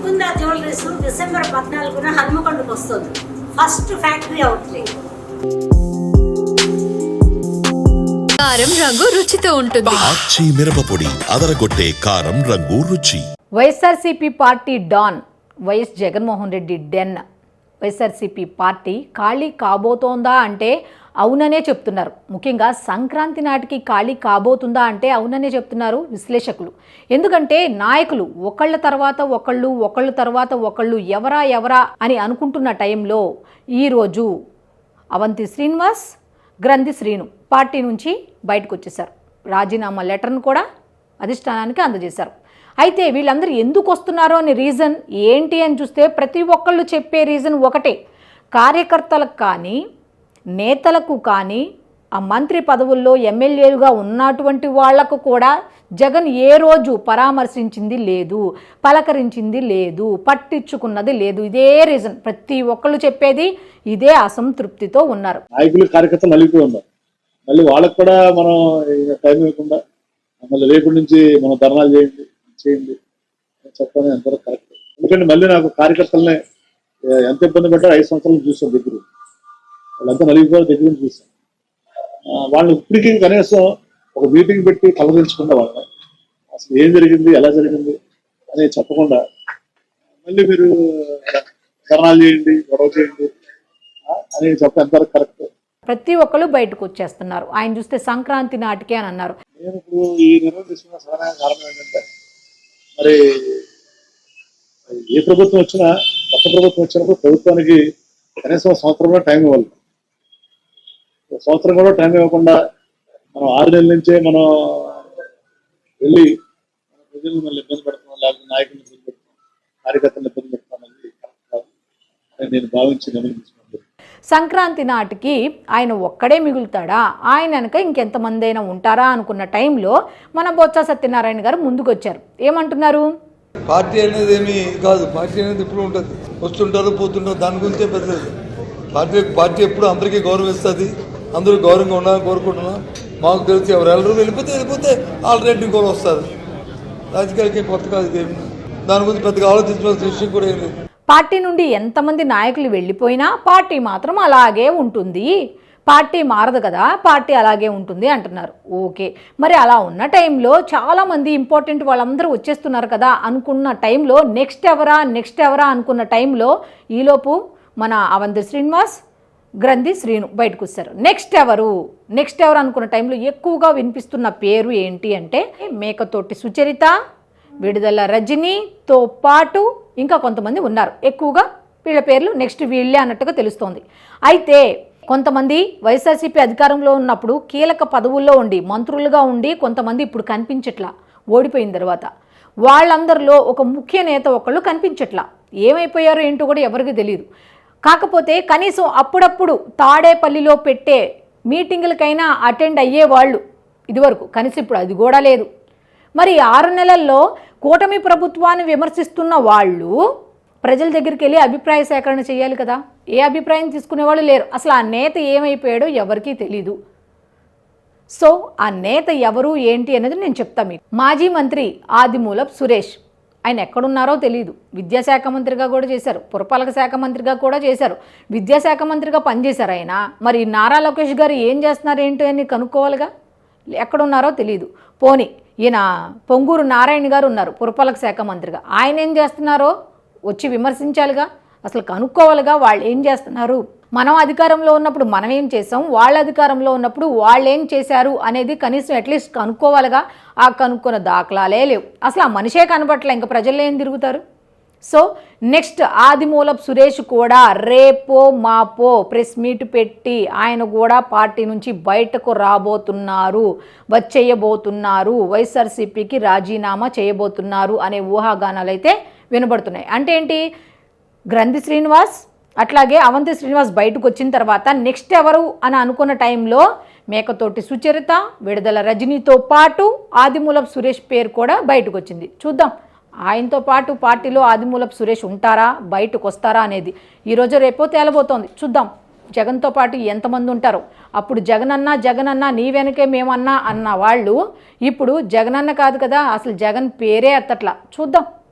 Mukunda jewelleries December పద్నాలుగున హనుమకొండకు వస్తుంది. First factory outlet కారం రంగు రుచితో ఉంటుంది. ఆచి మిరపపొడి అదరగొట్టే కారం రంగు రుచి. YSRCP party don YS Jaganmohan Reddy den. YSRCP party ఖాళీ కాబోతోందా అంటే అవుననే చెప్తున్నారు. ముఖ్యంగా సంక్రాంతి నాటికి ఖాళీ కాబోతుందా అంటే అవుననే చెప్తున్నారు విశ్లేషకులు. ఎందుకంటే నాయకులు ఒకళ్ళ తర్వాత ఒకళ్ళు ఒకళ్ళ తర్వాత ఒకళ్ళు ఎవరా ఎవరా అని అనుకుంటున్న టైంలో ఈరోజు అవంతి శ్రీనివాస్ గ్రంథి శ్రీను పార్టీ నుంచి బయటకు వచ్చేశారు. రాజీనామా లెటర్ను కూడా అధిష్టానానికి అందజేశారు. అయితే వీళ్ళందరూ ఎందుకు వస్తున్నారో అనే రీజన్ ఏంటి అని చూస్తే ప్రతి ఒక్కళ్ళు చెప్పే రీజన్ ఒకటే. కార్యకర్తలకు కానీ నేతలకు కానీ ఆ మంత్రి పదవుల్లో ఎమ్మెల్యేలుగా ఉన్నటువంటి వాళ్ళకు కూడా జగన్ ఏ రోజు పరామర్శించింది లేదు పలకరించింది లేదు పట్టించుకున్నది లేదు. ఇదే రీజన్. ప్రతి ఒక్కళ్ళు చెప్పేది ఇదే అసంతృప్తితో ఉన్నారు. నాయకులు కార్యకర్తలు నలిగిపోయి ఉన్నారు. మళ్ళీ వాళ్ళకి కూడా మనం టైం ఇవ్వకుండా మళ్ళీ రేపటి నుంచి మనం ధర్నాలు చేయండి. చేయండి. చెప్పడం ఎంతవరకు కరెక్ట్ ఎందుకంటే మళ్ళీ నాకు కార్యకర్తలనే ఎంత ఇబ్బంది పెట్టారో ఐదు సంవత్సరాలు చూసాం దగ్గర. వాళ్ళంతా నలిగిపోయారు దగ్గర నుంచి వాళ్ళు ఇప్పటికీ కనీసం ఒక మీటింగ్ పెట్టి కలవరించకుండా వాళ్ళని అసలు ఏం జరిగింది ఎలా జరిగింది అని చెప్పకుండా మళ్ళీ మీరు ధర్నాలు చేయండి గొడవ చేయండి అని చెప్పడం ఎంతవరకు కరెక్ట్ ప్రతి ఒక్కళ్ళు బయటకు వచ్చేస్తున్నారు. ఆయన చూస్తే సంక్రాంతి నాటికే అని అన్నారు. నేను ఇప్పుడు ఈ నిర్ణయం తీసుకున్న సరైన కారణం ఏంటంటే మరి ఏ ప్రభుత్వం వచ్చినా కొత్త ప్రభుత్వం వచ్చినప్పుడు ప్రభుత్వానికి కనీసం సంవత్సరంలో సంవత్సరం కూడా టైం ఇవ్వాలి. సంవత్సరం కూడా టైం ఇవ్వకుండా మనం ఆరు నెలల నుంచే మనం వెళ్ళి ప్రజలను మళ్ళీ ఇబ్బంది పెడుతున్నాం లేకపోతే నాయకులను ఇబ్బంది పెడుతున్నాం కార్యకర్తలను ఇబ్బంది పెడుతున్నాం అనేది నేను భావించి గమనించుకున్నాను సంక్రాంతి నాటికి ఆయన ఒక్కడే మిగులుతాడా? ఆయన వెనక ఇంకెంతమంది అయినా ఉంటారా అనుకున్న టైంలో మన బొత్స సత్యనారాయణ గారు ముందుకొచ్చారు. ఏమంటున్నారు? పార్టీ అనేది ఏమి కాదు. పార్టీ అనేది ఇప్పుడు ఉంటుంది. వస్తుంటారు పోతుంటారు దాని గురించే పెద్దది. పార్టీ పార్టీ ఎప్పుడు అందరికీ గౌరవిస్తుంది. అందరూ గౌరవంగా ఉండాలని కోరుకుంటున్నాం. మాకు తెలిసి ఎవరు వెళ్ళరు. వెళ్ళిపోతే వెళ్ళిపోతే ఆల్రెడీ ఇంకోటి వస్తారు రాజకీయాలకి కొత్త కాదు ఇదేమి దాని గురించి పెద్దగా ఆలోచించవలసిన విషయం కూడా ఏం లేదు. పార్టీ నుండి ఎంతమంది నాయకులు వెళ్ళిపోయినా పార్టీ మాత్రం అలాగే ఉంటుంది. పార్టీ మారదు కదా పార్టీ అలాగే ఉంటుంది అంటున్నారు. ఓకే. మరి అలా ఉన్న టైంలో చాలామంది ఇంపార్టెంట్ వాళ్ళందరూ వచ్చేస్తున్నారు కదా అనుకున్న టైంలో నెక్స్ట్ ఎవరా నెక్స్ట్ ఎవరా అనుకున్న టైంలో ఈలోపు మన అవంతి శ్రీనివాస్ గ్రంథి శ్రీను బయటకు వస్తారు. నెక్స్ట్ ఎవరు? నెక్స్ట్ ఎవరు అనుకున్న టైంలో ఎక్కువగా వినిపిస్తున్న పేరు ఏంటి అంటే మేకతోటి సుచరిత విడుదల రజనీతో పాటు ఇంకా కొంతమంది ఉన్నారు. ఎక్కువగా వీళ్ళ పేర్లు నెక్స్ట్ వీళ్ళే అన్నట్టుగా తెలుస్తోంది. అయితే కొంతమంది వైఎస్ఆర్సీపీ అధికారంలో ఉన్నప్పుడు కీలక పదవుల్లో ఉండి మంత్రులుగా ఉండి కొంతమంది ఇప్పుడు కనిపించట్లా ఓడిపోయిన తర్వాత. వాళ్ళందరిలో ఒక ముఖ్య నేత ఒకళ్ళు కనిపించట్లా. ఏమైపోయారో ఏంటో కూడా ఎవరికి తెలియదు కాకపోతే కనీసం అప్పుడప్పుడు తాడేపల్లిలో పెట్టే మీటింగులకైనా అటెండ్ అయ్యేవాళ్ళు ఇదివరకు. కనీసం ఇప్పుడు అది కూడా లేదు. మరి ఆరు నెలల్లో కూటమి ప్రభుత్వాన్ని విమర్శిస్తున్న వాళ్ళు ప్రజల దగ్గరికి వెళ్ళి అభిప్రాయ సేకరణ చేయాలి కదా. ఏ అభిప్రాయం తీసుకునే వాళ్ళు లేరు. అసలు ఆ నేత ఏమైపోయాడో ఎవరికీ తెలీదు. సో ఆ నేత ఎవరు ఏంటి అనేది నేను చెప్తా మీకు. మాజీ మంత్రి ఆదిమూలపు సురేష్. ఆయన ఎక్కడున్నారో తెలియదు విద్యాశాఖ మంత్రిగా కూడా చేశారు. పురపాలక శాఖ మంత్రిగా కూడా చేశారు. విద్యాశాఖ మంత్రిగా పనిచేశారు ఆయన. మరి నారా లోకేష్ గారు ఏం చేస్తున్నారు ఏంటి అని కనుక్కోవాలిగా? ఎక్కడున్నారో తెలియదు పోనీ ఈయన పొంగూరు నారాయణ గారు ఉన్నారు పురపాలక శాఖ మంత్రిగా. ఆయన ఏం చేస్తున్నారో వచ్చి విమర్శించాలిగా అసలు కనుక్కోవాలిగా వాళ్ళు ఏం చేస్తున్నారు? మనం అధికారంలో ఉన్నప్పుడు మనం ఏం చేసాం వాళ్ళ అధికారంలో ఉన్నప్పుడు వాళ్ళు ఏం చేశారు అనేది కనీసం అట్లీస్ట్ కనుక్కోవాలిగా. ఆ కనుక్కున్న దాఖలాలే లేవు. అసలు ఆ మనిషే కనబట్లే ఇంకా ప్రజల్లో ఏం తిరుగుతారు? సో నెక్స్ట్ ఆదిమూలపు సురేష్ కూడా రేపో మాపో ప్రెస్ మీట్ పెట్టి ఆయన కూడా పార్టీ నుంచి బయటకు రాబోతున్నారు వచ్చేయబోతున్నారు వైఎస్ఆర్సీపీకి రాజీనామా చేయబోతున్నారు అనే ఊహాగానాలు అయితే వినబడుతున్నాయి. అంటే ఏంటి? గ్రంథి శ్రీనివాస్ అట్లాగే అవంతి శ్రీనివాస్ బయటకు వచ్చిన తర్వాత నెక్స్ట్ ఎవరు అని అనుకున్న టైంలో మేకతోటి సుచరిత విడుదల రజనీతో పాటు ఆదిమూలపు సురేష్ పేరు కూడా బయటకు వచ్చింది. చూద్దాం. ఆయనతో పాటు పార్టీలో ఆదిమూలపు సురేష్ ఉంటారా? బయటకు వస్తారా అనేది. ఈరోజు రేపో తేలబోతోంది. చూద్దాం. జగన్తో పాటు ఎంతమంది ఉంటారో. అప్పుడు జగనన్న జగనన్న నీ వెనకే మేమన్నా అన్న వాళ్ళు ఇప్పుడు జగనన్న కాదు కదా. అసలు జగన్ పేరే అత్తట్లా చూద్దాం.